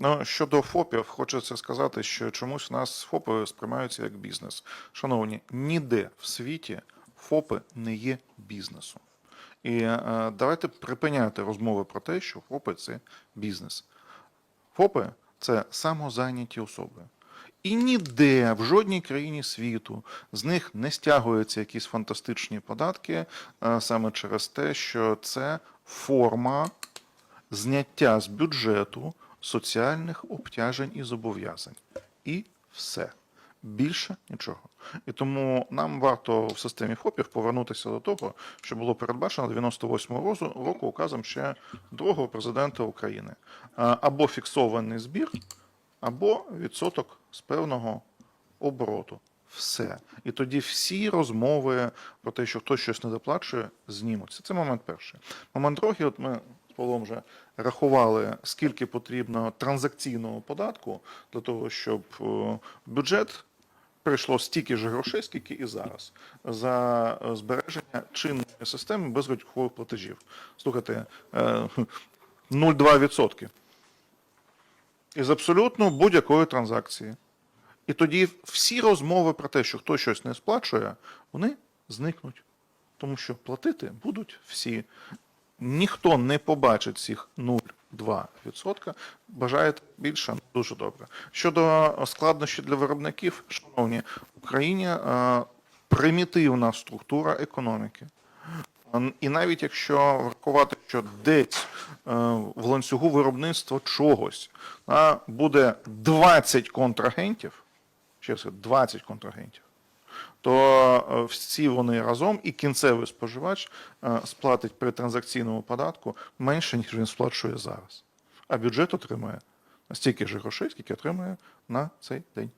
Ну, щодо ФОПів, хочеться сказати, що чомусь у нас ФОПи сприймаються як бізнес. Шановні, ніде в світі ФОПи не є бізнесом. І е, давайте припиняти розмови про те, що ФОПи це бізнес. ФОПи це самозайняті особи. І ніде в жодній країні світу з них не стягуються якісь фантастичні податки е, саме через те, що це форма зняття з бюджету соціальних обтяжень і зобов'язань. І все. Більше нічого. І тому нам варто в системі ФОПів повернутися до того, що було передбачено 98-го року указом ще другого президента України. Або фіксований збір, або відсоток з певного обороту. Все. І тоді всі розмови про те, що хтось щось не доплачує, знімуться. Це момент перший. Момент другий, от ми з Павлом вже рахували, скільки потрібно транзакційного податку для того, щоб е, бюджет прийшло стільки ж грошей, скільки і зараз, за е, збереження чинної системи безготівкових платежів. Слухайте, е, 0,2% із абсолютно будь-якої транзакції. І тоді всі розмови про те, що хтось щось не сплачує, вони зникнуть. Тому що платити будуть всі. Ніхто не побачить цих 0,2%. Бажаєте більше? Дуже добре. Щодо складнощів для виробників, шановні, в Україні е, примітивна структура економіки. І навіть якщо врахувати, що десь е, в ланцюгу виробництва чогось буде 20 контрагентів, ще кажу, 20 контрагентів, то е, всі вони разом і кінцевий споживач е, сплатить при транзакційному податку менше, ніж він сплачує зараз. А бюджет отримує стільки ж грошей, скільки отримує на цей день.